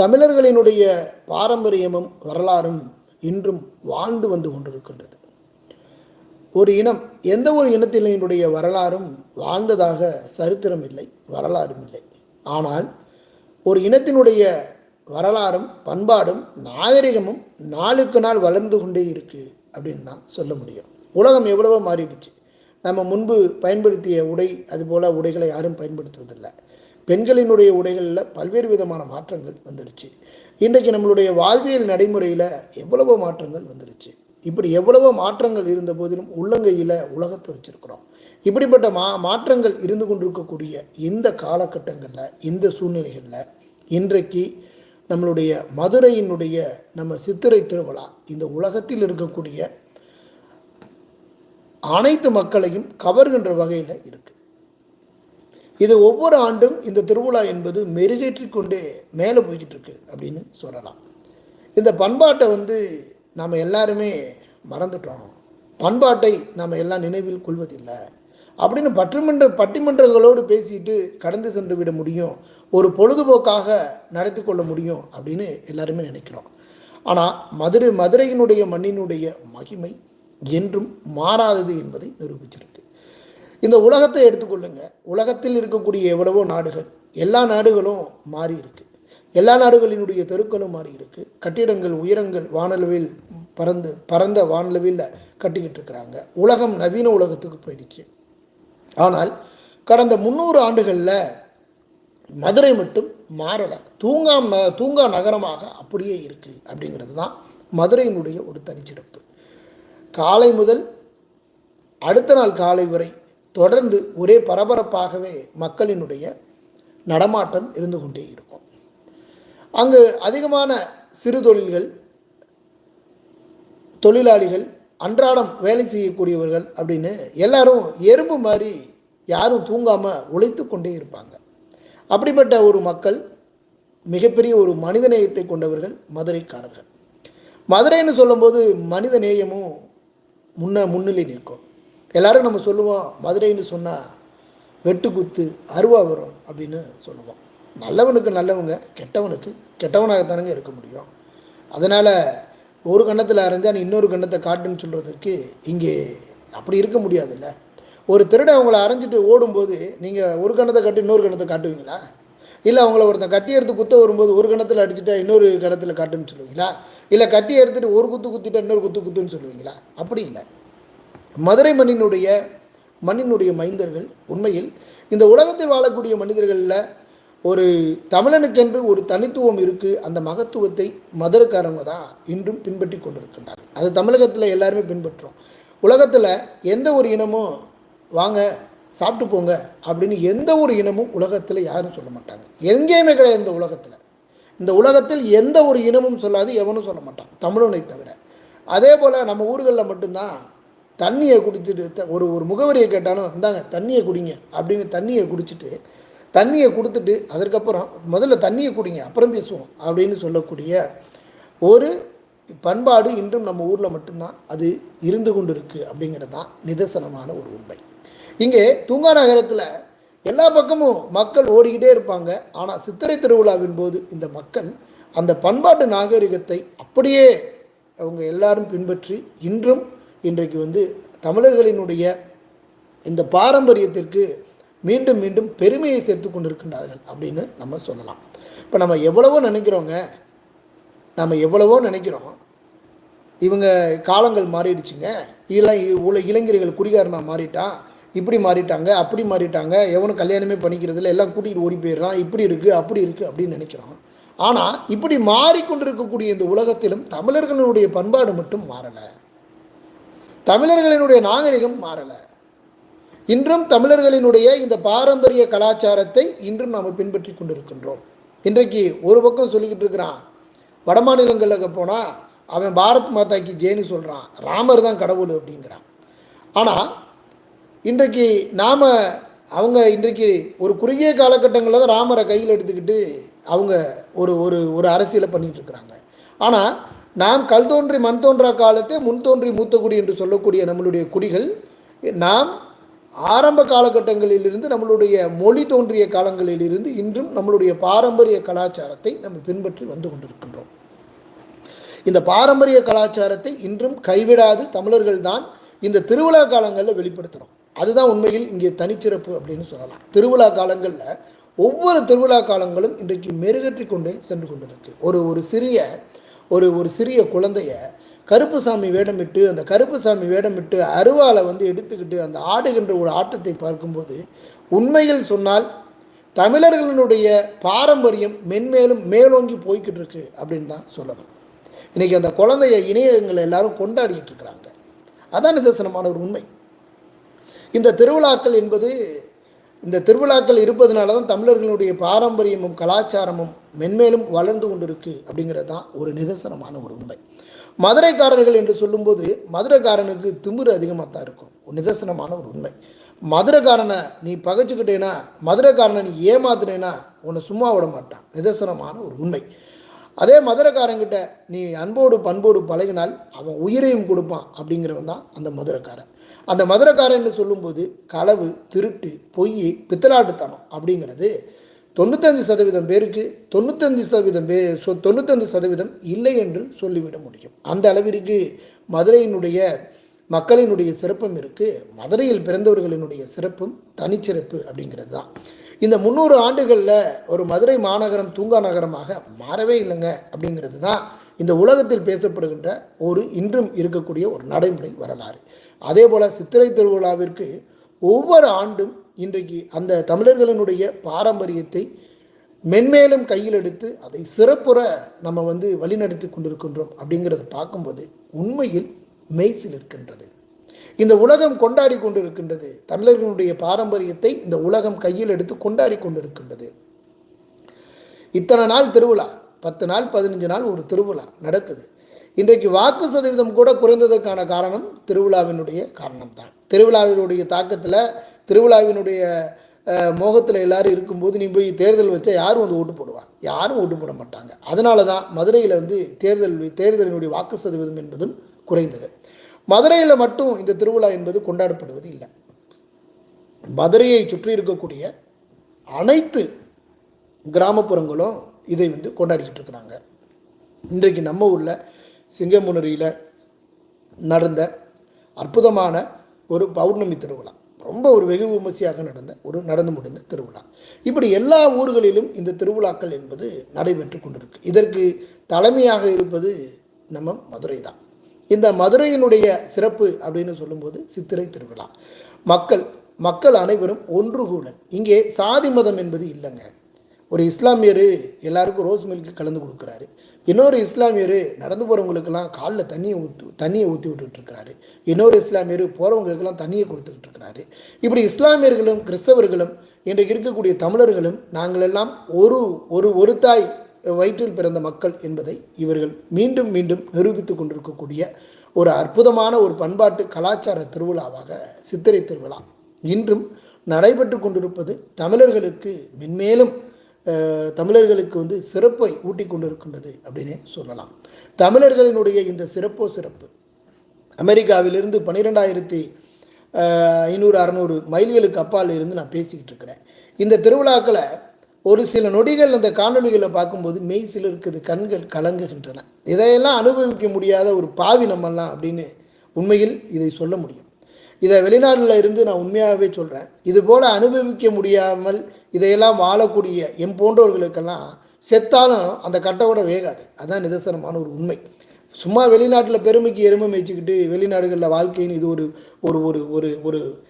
தமிழர்களினுடைய பாரம்பரியமும் வரலாறும் இன்றும் வாழ்ந்து வந்து கொண்டிருக்கின்றது. ஒரு இனம் எந்த ஒரு இனத்தினுடைய வரலாறும் வாழ்ந்ததாக சரித்திரம் இல்லை வரலாறும் இல்லை. ஆனால் ஒரு இனத்தினுடைய வரலாறும் பண்பாடும் நாகரிகமும் நாளுக்கு நாள் வளர்ந்து கொண்டே இருக்குது அப்படின்னு தான் சொல்ல முடியும். உலகம் எவ்வளவோ மாறிடுச்சு. நம்ம முன்பு பயன்படுத்திய உடை அதுபோல் உடைகளை யாரும் பயன்படுத்துவதில்லை. பெண்களினுடைய உடைகளில் பல்வேறு விதமான மாற்றங்கள் வந்துருச்சு. இன்றைக்கு நம்மளுடைய வாழ்வியல் நடைமுறையில் எவ்வளவோ மாற்றங்கள் வந்துருச்சு. இப்படி எவ்வளவோ மாற்றங்கள் இருந்த போதிலும் உள்ளங்கையில் உலகத்தை வச்சுருக்கிறோம். இப்படிப்பட்ட மா மாற்றங்கள் இருந்து கொண்டிருக்கக்கூடிய இந்த காலகட்டங்களில் இந்த சூழ்நிலைகளில் இன்றைக்கு நம்மளுடைய மதுரையினுடைய நம்ம சித்திரை திருவிழா இந்த உலகத்தில் இருக்கக்கூடிய அனைத்து மக்களையும் கவர்கின்ற வகையில் இருக்குது இது ஒவ்வொரு ஆண்டும் இந்த திருவிழா என்பது மெருகேற்றி கொண்டே மேலே போய்கிட்டு இருக்கு அப்படின்னு சொல்லலாம். இந்த பண்பாட்டை வந்து நாம் எல்லாருமே மறந்துட்டோம். பண்பாட்டை நாம் எல்லாம் நினைவில் கொள்வதில்லை. அப்படின்னு பட்டிமன்ற பட்டிமன்றங்களோடு பேசிட்டு கடந்து சென்று விட முடியும். ஒரு பொழுதுபோக்காக நடத்தி கொள்ள முடியும் அப்படின்னு எல்லாருமே நினைக்கிறோம். ஆனால் மதுரை மதுரையினுடைய மண்ணினுடைய மகிமை என்றும் மாறாதது என்பதை நிரூபிச்சிருக்கு. இந்த உலகத்தை எடுத்துக்கொள்ளுங்க. உலகத்தில் இருக்கக்கூடிய எவ்வளவோ நாடுகள் எல்லா நாடுகளும் மாறி இருக்கு. எல்லா நாடுகளினுடைய தெருக்களும் மாறி இருக்கு. கட்டிடங்கள் உயரங்கள் வானளவில் பறந்து பறந்த வானளவில் கட்டிக்கிட்டு இருக்கிறாங்க. உலகம் நவீன உலகத்துக்கு போயிடுச்சு. ஆனால் கடந்த முந்நூறு ஆண்டுகளில் மதுரை மட்டும் மாறலை. தூங்கா ம தூங்கா நகரமாக அப்படியே இருக்குது அப்படிங்கிறது தான் மதுரையினுடைய ஒரு தனிச்சிறப்பு. காலை முதல் அடுத்த நாள் காலை வரை தொடர்ந்து ஒரே பரபரப்பாகவே மக்களினுடைய நடமாட்டம் இருந்து கொண்டே இருக்கும். அங்கு அதிகமான சிறு தொழில்கள் தொழிலாளிகள் அன்றாடம் வேலை செய்யக்கூடியவர்கள் அப்படின்னு எல்லாரும் எறும்பு மாதிரி யாரும் தூங்காமல் உழைத்து கொண்டே இருப்பாங்க. அப்படிப்பட்ட ஒரு மக்கள் மிகப்பெரிய ஒரு மனிதநேயத்தை கொண்டவர்கள் மதுரைக்காரர்கள். மதுரைன்னு சொல்லும்போது மனித நேயமும் முன்ன முன்னிலை நிற்கும். எல்லாரும் நம்ம சொல்லுவோம் மதுரைன்னு சொன்னால் வெட்டுக்குத்து அருவா வரும் அப்படின்னு சொல்லுவோம். நல்லவனுக்கு நல்லவங்க கெட்டவனுக்கு கெட்டவனாகத்தானுங்க இருக்க முடியும். அதனால் ஒரு கண்ணத்தில் அரைஞ்சா இன்னொரு கண்ணத்தை காட்டுன்னு சொல்கிறதுக்கு இங்கே அப்படி இருக்க முடியாதுல்ல. ஒரு திருடன் அவங்கள அரைஞ்சிட்டு ஓடும்போது நீங்கள் ஒரு கணத்தை காட்டி இன்னொரு கணத்தை காட்டுவீங்களா? இல்லை அவங்கள ஒருத்தன் கத்தி எடுத்து குத்த வரும்போது ஒரு கணத்தில் அடிச்சுட்டா இன்னொரு கணத்தில் காட்டுன்னு சொல்லுவீங்களா? இல்லை கத்தி எடுத்துட்டு ஒரு குத்து குத்திட்டா இன்னொரு குத்து குத்துன்னு சொல்லுவீங்களா? அப்படி இல்லை. மதுரை மண்ணினுடைய மண்ணினுடைய மைந்தர்கள். உண்மையில் இந்த உலகத்தில் வாழக்கூடிய மனிதர்களில் ஒரு தமிழனுக்கென்று ஒரு தனித்துவம் இருக்குது அந்த மகத்துவத்தை மதுரைக்காரங்க தான் இன்றும் பின்பற்றி கொண்டிருக்கின்றார்கள். அது தமிழகத்தில் எல்லாருமே பின்பற்றுறோம் உலகத்தில் எந்த ஒரு இனமும் வாங்க சாப்பிட்டு போங்க அப்படின்னு எந்த ஒரு இனமும் உலகத்தில் யாரும் சொல்ல மாட்டாங்க. எங்கேயுமே கிடையாது இந்த உலகத்தில். இந்த உலகத்தில் எந்த ஒரு இனமும் சொல்லாது எவனும் சொல்ல மாட்டான். தமிழனை தவிர. அதே போல் நம்ம ஊர்களில் மட்டும்தான் தண்ணியை குடிச்சிட்டு த- ஒரு ஒரு முகவரியை கேட்டாலும் இந்தாங்க தண்ணியை குடிங்க அப்படின்னு தண்ணியை குடிச்சிட்டு தண்ணியை கொடுத்துட்டு அதற்கப்புறம் முதல்ல தண்ணியை குடிங்க அப்புறம் பேசுவோம் அப்படின்னு சொல்லக்கூடிய ஒரு பண்பாடு இன்றும் நம்ம ஊரில் மட்டும்தான் அது இருந்து கொண்டு இருக்குது அப்படிங்கிறது தான் நிதர்சனமான ஒரு உண்மை. இங்கே தூங்கா நகரத்தில் எல்லா பக்கமும் மக்கள் ஓடிக்கிட்டே இருப்பாங்க. ஆனால் சித்திரை திருவிழாவின் போது இந்த மக்கள் அந்த பண்பாட்டு நாகரிகத்தை அப்படியே அவங்க எல்லாரும் பின்பற்றி இன்றும் இன்றைக்கு வந்து தமிழர்களினுடைய இந்த பாரம்பரியத்திற்கு மீண்டும் மீண்டும் பெருமையை சேர்த்து கொண்டிருக்கின்றார்கள் அப்படின்னு நம்ம சொல்லலாம். இப்போ நம்ம எவ்வளவோ நினைக்கிறோங்க. நம்ம எவ்வளவோ நினைக்கிறோம். இவங்க காலங்கள் மாறிடுச்சுங்க. இள உள்ள இளைஞர்கள் குடிகாரனாக மாறிட்டான். இப்படி மாறிட்டாங்க அப்படி மாறிட்டாங்க. எவனும் கல்யாணமே பண்ணிக்கிறதில்ல. எல்லாம் கூட்டிகிட்டு ஓடி போயிடுறான். இப்படி இருக்குது அப்படி இருக்குது அப்படின்னு நினைக்கிறோம். ஆனால் இப்படி மாறிக்கொண்டிருக்கக்கூடிய இந்த உலகத்திலும் தமிழர்களுடைய பண்பாடு மட்டும் மாறலை. தமிழர்களினுடைய நாகரிகம் மாறலை. இன்றும் தமிழர்களினுடைய இந்த பாரம்பரிய கலாச்சாரத்தை இன்றும் நாம் பின்பற்றி கொண்டிருக்கின்றோம். இன்றைக்கு ஒரு பக்கம் சொல்லிக்கிட்டு இருக்கிறான் வட மாநிலங்களுக்கு போனால் அவன் பாரத் மாதாக்கு ஜெயின்னு சொல்கிறான் ராமர் தான் கடவுள் அப்படிங்கிறான். ஆனால் இன்றைக்கு நாம் அவங்க இன்றைக்கு ஒரு குறுகிய காலகட்டங்களில் தான் ராமரை கையில் எடுத்துக்கிட்டு அவங்க ஒரு ஒரு ஒரு அரசியலை பண்ணிகிட்டு இருக்கிறாங்க. ஆனால் நாம் கல் தோன்றி மண் தோன்றா காலத்தை முன் தோன்றி மூத்த குடி என்று சொல்லக்கூடிய நம்மளுடைய குடிகள் நாம் ஆரம்ப காலகட்டங்களிலிருந்து நம்மளுடைய மொழி தோன்றிய காலங்களிலிருந்து இன்றும் நம்மளுடைய பாரம்பரிய கலாச்சாரத்தை நம்ம பின்பற்றி வந்து கொண்டிருக்கின்றோம். இந்த பாரம்பரிய கலாச்சாரத்தை இன்றும் கைவிடாது தமிழர்கள் தான் இந்த திருவிழா காலங்களில் வெளிப்படுத்துகிறோம் அதுதான் உண்மையில் இங்கே தனிச்சிறப்பு அப்படின்னு சொல்லலாம். திருவிழா காலங்களில் ஒவ்வொரு திருவிழா காலங்களும் இன்றைக்கு மெருகற்றி கொண்டே சென்று கொண்டிருக்கு. ஒரு ஒரு சிறிய ஒரு ஒரு சிறிய குழந்தைய கருப்புசாமி வேடமிட்டு அந்த கருப்புசாமி வேடமிட்டு அருவாலை வந்து எடுத்துக்கிட்டு அந்த ஆடுகின்ற ஒரு ஆட்டத்தை பார்க்கும்போது உண்மையில் சொன்னால் தமிழர்களினுடைய பாரம்பரியம் மென்மேலும் மேலோங்கி போய்கிட்டு இருக்கு அப்படின்னு தான் சொல்லணும். இன்றைக்கி அந்த குழந்தைய இணையங்களை எல்லாரும் கொண்டாடிக்கிட்டு இருக்கிறாங்க. அதான் நிதர்சனமான ஒரு உண்மை. இந்த திருவிழாக்கள் என்பது இந்த திருவிழாக்கள் இருப்பதனால தான் தமிழர்களுடைய பாரம்பரியமும் கலாச்சாரமும் மென்மேலும் வளர்ந்து கொண்டிருக்கு அப்படிங்கிறது தான் ஒரு நிதர்சனமான ஒரு உண்மை. மதுரைக்காரர்கள் என்று சொல்லும்போது மதுரைக்காரனுக்கு திமிரு அதிகமாக தான் இருக்கும். ஒரு நிதர்சனமான ஒரு உண்மை. மதுரைக்காரனை நீ பகைச்சிக்கிட்டேன்னா மதுரைக்காரனை நீ ஏமாத்துனேன்னா உன்னை சும்மா விட மாட்டான். நிதர்சனமான ஒரு உண்மை. அதே மதுரைக்காரங்கிட்ட நீ அன்போடு பண்போடு பழகினால் அவன் உயிரையும் கொடுப்பான் அப்படிங்கிறவன் தான் அந்த மதுரைக்காரன். அந்த மதுரக்காரன்னு சொல்லும்போது களவு திருட்டு பொய் பித்தலாட்டுத்தனம் அப்படிங்கிறது தொண்ணூத்தஞ்சு சதவீதம் பேருக்கு தொண்ணூத்தஞ்சு சதவீதம் பே சொ தொண்ணூத்தஞ்சு சதவீதம் இல்லை என்று சொல்லிவிட முடியும். அந்த அளவிற்கு மதுரையினுடைய மக்களினுடைய சிறப்பும் இருக்குது மதுரையில் பிறந்தவர்களினுடைய சிறப்பும் தனிச்சிறப்பு அப்படிங்கிறது தான். இந்த முந்நூறு ஆண்டுகளில் ஒரு மதுரை மாநகரம் தூங்கா நகரமாக மாறவே இல்லைங்க அப்படிங்கிறது தான் இந்த உலகத்தில் பேசப்படுகின்ற ஒரு இன்றும் இருக்கக்கூடிய ஒரு நடைமுறை வரலாறு. அதே போல் சித்திரை திருவிழாவிற்கு ஒவ்வொரு ஆண்டும் இன்றைக்கு அந்த தமிழர்களினுடைய பாரம்பரியத்தை மென்மேலும் கையில் எடுத்து அதை சிறப்புற நம்ம வந்து வழிநடத்தி கொண்டிருக்கின்றோம் அப்படிங்கிறத பார்க்கும்போது உண்மையில் மெய்சில் இருக்கின்றது. இந்த உலகம் கொண்டாடி கொண்டிருக்கின்றது. தமிழர்களுடைய பாரம்பரியத்தை இந்த உலகம் கையில் எடுத்து கொண்டாடி கொண்டிருக்கின்றது. இத்தனை நாள் திருவிழா பத்து நாள் பதினஞ்சு நாள் ஒரு திருவிழா நடக்குது. இன்றைக்கு வாக்கு சதவீதம் கூட குறைந்ததற்கான காரணம் திருவிழாவினுடைய காரணம்தான். திருவிழாவினுடைய தாக்கத்தில் திருவிழாவினுடைய மோகத்தில் எல்லாரும் இருக்கும்போது நீ போய் தேர்தல் வச்சா யாரும் வந்து ஓட்டு போடுவாங்க யாரும் ஓட்டு போட மாட்டாங்க. அதனால தான் மதுரையில் வந்து தேர்தல் தேர்தலினுடைய வாக்கு சதவீதம் என்பதும் குறைந்தது. மதுரையில் மட்டும் இந்த திருவிழா என்பது கொண்டாடப்படுவது இல்லை. மதுரையை சுற்றி இருக்கக்கூடிய அனைத்து கிராமப்புறங்களும் இதை வந்து கொண்டாடிக்கிட்டு இருக்கிறாங்க. இன்றைக்கு நம்ம ஊரில் சிங்கமுனரியில் நடந்த அற்புதமான ஒரு பௌர்ணமி திருவிழா. ரொம்ப ஒரு வெகு விமர்சையாக நடந்த ஒரு நடந்து முடிந்த திருவிழா. இப்படி எல்லா ஊர்களிலும் இந்த திருவிழாக்கள் என்பது நடைபெற்று கொண்டிருக்கு. இதற்கு தலைமையாக இருப்பது நம்ம மதுரை தான். இந்த மதுரையினுடைய சிறப்பு அப்படின்னு சொல்லும்போது சித்திரை திருவிழா. மக்கள் மக்கள் அனைவரும் ஒன்று கூட இங்கே சாதி மதம் என்பது இல்லைங்க. ஒரு இஸ்லாமியர் எல்லாருக்கும் ரோஸ் மில்க் கலந்து கொடுக்குறாரு. இன்னொரு இஸ்லாமியர் நடந்து போகிறவங்களுக்கெல்லாம் காலில் தண்ணியை ஊற்று தண்ணியை ஊற்றி விட்டுட்ருக்கிறாரு. இன்னொரு இஸ்லாமியர் போகிறவங்களுக்கெல்லாம் தண்ணியை கொடுத்துக்கிட்டு இருக்கிறாரு இப்படி இஸ்லாமியர்களும் கிறிஸ்தவர்களும் இன்றைக்கு இருக்கக்கூடிய தமிழர்களும் நாங்கள் எல்லாம் ஒரு ஒரு ஒரு தாய் வயிற்றில் பிறந்த மக்கள் என்பதை இவர்கள் மீண்டும் மீண்டும் நிரூபித்து கொண்டிருக்கக்கூடிய ஒரு அற்புதமான ஒரு பண்பாட்டு கலாச்சார திருவிழாவாக சித்திரை திருவிழா இன்றும் நடைபெற்று கொண்டிருப்பது தமிழர்களுக்கு மென்மேலும் தமிழர்களுக்கு வந்து சிறப்பை ஊட்டி கொண்டிருக்கின்றது அப்படின்னே சொல்லலாம். தமிழர்களினுடைய இந்த சிறப்போ சிறப்பு. அமெரிக்காவிலிருந்து பன்னிரெண்டாயிரத்தி ஐநூறு அறநூறு மைல்களுக்கு அப்பால் இருந்து நான் பேசிக்கிட்டு இருக்கிறேன். இந்த திருவிழாக்களை ஒரு சில நொடிகள் அந்த காணொலிகளை பார்க்கும்போது மெய் சிலருக்குது கண்கள் கலங்குகின்றன. இதையெல்லாம் அனுபவிக்க முடியாத ஒரு பாவி நம்மெல்லாம் அப்படின்னு உண்மையில் இதை சொல்ல முடியும். இதை வெளிநாட்டில் இருந்து நான் உண்மையாகவே சொல்கிறேன் இது போல் அனுபவிக்க முடியாமல் இதையெல்லாம் வாழக்கூடிய எம் போன்றவர்களுக்கெல்லாம் செத்தாலும் அந்த கட்டை வேகாது. அதுதான் நிதர்சனமான ஒரு உண்மை. சும்மா வெளிநாட்டில் பெருமைக்கு எருமை மேய்ச்சிக்கிட்டு வெளிநாடுகளில் வாழ்க்கைன்னு இது ஒரு ஒரு ஒரு ஒரு ஒரு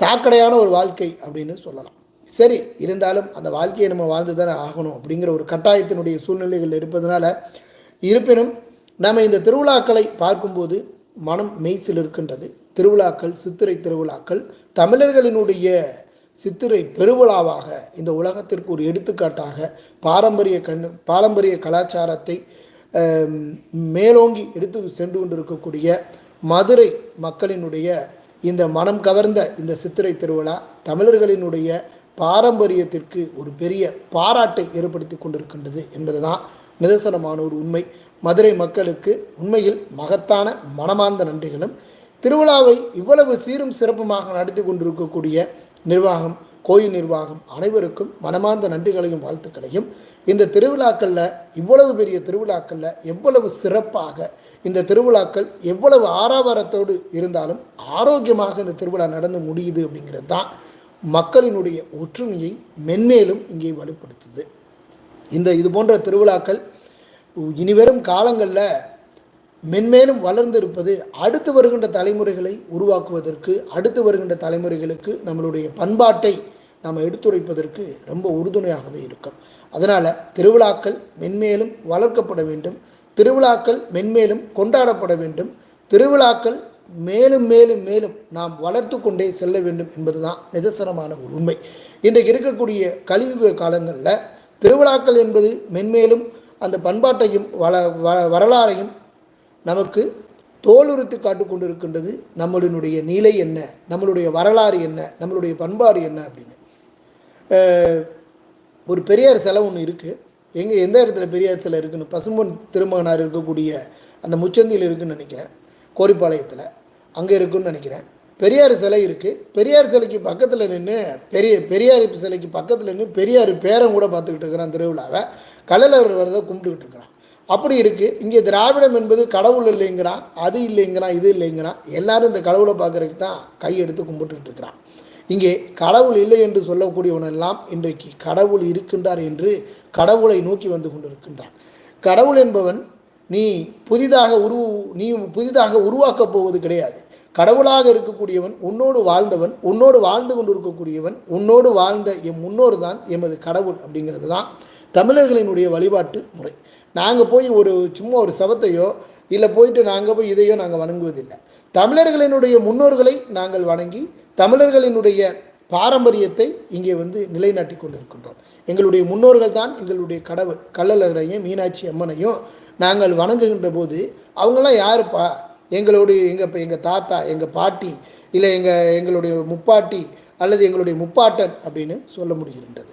சாக்கடையான ஒரு வாழ்க்கை அப்படின்னு சொல்லலாம். சரி இருந்தாலும் அந்த வாழ்க்கையை நம்ம வாழ்ந்து தானே ஆகணும் அப்படிங்கிற ஒரு கட்டாயத்தினுடைய சூழ்நிலைகள் இருப்பதனால இருப்பினும் நம்ம இந்த திருவிழாக்களை பார்க்கும்போது மனம் மெய்சில் இருக்கின்றது திருவிழாக்கள் சித்திரை திருவிழாக்கள் தமிழர்களினுடைய சித்திரை பெருவிழாவாக இந்த உலகத்திற்கு ஒரு எடுத்துக்காட்டாக பாரம்பரிய கண் பாரம்பரிய கலாச்சாரத்தை மேலோங்கி எடுத்து சென்று கொண்டிருக்கக்கூடிய மதுரை மக்களினுடைய இந்த மனம் கவர்ந்த இந்த சித்திரை திருவிழா தமிழர்களினுடைய பாரம்பரியத்திற்கு ஒரு பெரிய பாராட்டை ஏற்படுத்தி கொண்டிருக்கின்றது என்பதுதான் நிதர்சனமான ஒரு உண்மை. மதுரை மக்களுக்கு உண்மையில் மகத்தான மனமார்ந்த நன்றிகளும் திருவிழாவை இவ்வளவு சீரும் சிறப்புமாக நடத்தி கொண்டிருக்கக்கூடிய நிர்வாகம் கோயில் நிர்வாகம் அனைவருக்கும் மனமார்ந்த நன்றிகளையும் வாழ்த்துக்களையும். இந்த திருவிழாக்களில் இவ்வளவு பெரிய திருவிழாக்களில் எவ்வளவு சிறப்பாக இந்த திருவிழாக்கள் எவ்வளவு ஆறாவாரத்தோடு இருந்தாலும் ஆரோக்கியமாக இந்த திருவிழா நடந்து முடியுது அப்படிங்கிறது தான் மக்களினுடைய ஒற்றுமையை மென்மேலும் இங்கே வலுப்படுத்துது. இந்த இது போன்ற திருவிழாக்கள் இனிவரும் காலங்களில் மென்மேலும் வளர்ந்திருப்பது அடுத்து வருகின்ற தலைமுறைகளை உருவாக்குவதற்கு அடுத்து வருகின்ற தலைமுறைகளுக்கு நம்மளுடைய பண்பாட்டை நாம் எடுத்துரைப்பதற்கு ரொம்ப உறுதுணையாகவே இருக்கும். அதனால் திருவிழாக்கள் மென்மேலும் வளர்க்கப்பட வேண்டும். திருவிழாக்கள் மென்மேலும் கொண்டாடப்பட வேண்டும். திருவிழாக்கள் மேலும் மேலும் மேலும் நாம் வளர்த்து கொண்டே செல்ல வேண்டும் என்பதுதான் நிதர்சனமான ஒரு உண்மை. இன்றைக்கு இருக்கக்கூடிய கலியுக காலங்களில் திருவிழாக்கள் என்பது மென்மேலும் அந்த பண்பாட்டையும் வள வ- வரலாறையும் நமக்கு தோலுறுத்தி காட்டு இருக்கின்றது நம்மளுடைய நிலை என்ன நம்மளுடைய வரலாறு என்ன நம்மளுடைய பண்பாடு என்ன அப்படின்னு. ஒரு பெரியார் சிலை ஒன்று இருக்குது எங்கே எந்த இடத்துல பெரியார் சிலை இருக்குன்னு பசும்பொன் திருமகனார் இருக்கக்கூடிய அந்த முச்சந்தியில் இருக்குன்னு நினைக்கிறேன். கோரிப்பாளையத்தில். அங்கே இருக்குன்னு நினைக்கிறேன். பெரியார் சிலை இருக்குது பெரியார் சிலைக்கு பக்கத்தில் நின்று பெரிய பெரியார் சிலைக்கு பக்கத்தில் நின்று பெரியார் பேரன் கூட பார்த்துக்கிட்டு இருக்கிறான் திருவிழாவை. கள்ளலர் வரதை கும்பிட்டுக்கிட்டு இருக்கிறான். அப்படி இருக்குது இங்கே திராவிடம் என்பது கடவுள் இல்லைங்கிறான் அது இல்லைங்கிறான் இது இல்லைங்கிறான். எல்லாரும் இந்த கடவுளை பார்க்குறதுக்கு தான் கையெடுத்து கும்பிட்டுக்கிட்டு இருக்கிறான். இங்கே கடவுள் இல்லை என்று சொல்லக்கூடியவனெல்லாம் இன்றைக்கு கடவுள் இருக்கின்றார் என்று கடவுளை நோக்கி வந்து கொண்டிருக்கின்றான். கடவுள் என்பவன் நீ புதிதாக உருவு நீ புதிதாக உருவாக்கப் போவது கிடையாது. கடவுளாக இருக்கக்கூடியவன் உன்னோடு வாழ்ந்தவன் உன்னோடு வாழ்ந்து கொண்டிருக்கக்கூடியவன் உன்னோடு வாழ்ந்த எம் முன்னோர் தான் எமது கடவுள் அப்படிங்கிறது தான் தமிழர்களினுடைய வழிபாட்டு முறை. நாங்கள் போய் ஒரு சும்மா ஒரு சவத்தையோ இல்லை போயிட்டு நாங்கள் போய் இதையோ நாங்கள் வணங்குவதில்லை. தமிழர்களினுடைய முன்னோர்களை நாங்கள் வணங்கி தமிழர்களினுடைய பாரம்பரியத்தை இங்கே வந்து நிலைநாட்டி கொண்டிருக்கின்றோம். எங்களுடைய முன்னோர்கள் தான் எங்களுடைய கடவுள் கள்ளழகரையும் மீனாட்சி அம்மனையும் நாங்கள் வணங்குகின்ற போது அவங்களாம் யாருப்பா எங்களுடைய எங்கள் இப்போ எங்கள் தாத்தா எங்கள் பாட்டி இல்லை எங்கள் எங்களுடைய முப்பாட்டி அல்லது எங்களுடைய முப்பாட்டன் அப்படின்னு சொல்ல முடிகின்றது.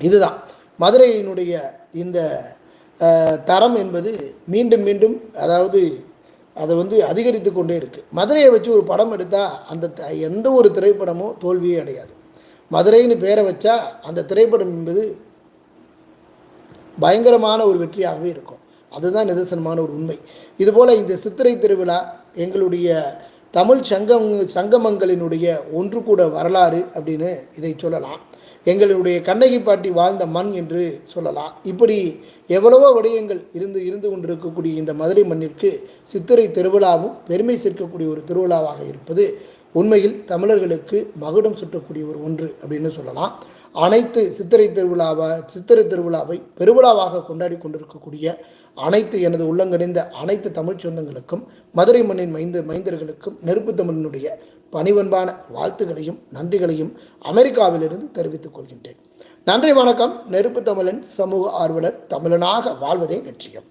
இதுதான் மதுரையினுடைய இந்த தரம் என்பது மீண்டும் மீண்டும் அதாவது அதை வந்து அதிகரித்து கொண்டே இருக்குது மதுரையை வச்சு ஒரு படம் எடுத்தால் அந்த த- எந்த ஒரு திரைப்படமும் தோல்வியே அடையாது. மதுரைன்னு பேரை வச்சா அந்த திரைப்படம் என்பது பயங்கரமான ஒரு வெற்றியாகவே இருக்கும். அதுதான் நிதர்சனமான ஒரு உண்மை. இதுபோல் இந்த சித்திரை திருவிழா எங்களுடைய தமிழ் சங்கம் சங்கமங்களினுடைய ஒன்று கூட வரலாறு அப்படின்னு இதை சொல்லலாம். எங்களுடைய கண்ணகி பாட்டி வாழ்ந்த மண் என்று சொல்லலாம். இப்படி எவ்வளவோ விடயங்கள் இருந்து இருந்து கொண்டிருக்கக்கூடிய இந்த மதுரை மண்ணிற்கு சித்திரை திருவிழாவும் பெருமை சேர்க்கக்கூடிய ஒரு திருவிழாவாக இருப்பது உண்மையில் தமிழர்களுக்கு மகுடம் சுட்டக்கூடிய ஒரு ஒன்று அப்படின்னு சொல்லலாம். அனைத்து சித்திரை திருவிழாவை சித்திரை திருவிழாவை பெருவிழாவாக கொண்டாடி கொண்டிருக்கக்கூடிய அனைத்து எனது உள்ளங்கணிந்த அனைத்து தமிழ் சொந்தங்களுக்கும் மதுரை மண்ணின் மைந்து மைந்தர்களுக்கும் நெருப்பு தமிழனுடைய பணிவன்பான வாழ்த்துகளையும் நன்றிகளையும் அமெரிக்காவிலிருந்து தெரிவித்துக் கொள்கின்றேன். நன்றி வணக்கம். நெருப்பு தமிழன் சமூக ஆர்வலர் தமிழனாக வாழ்வதே லட்சியம்.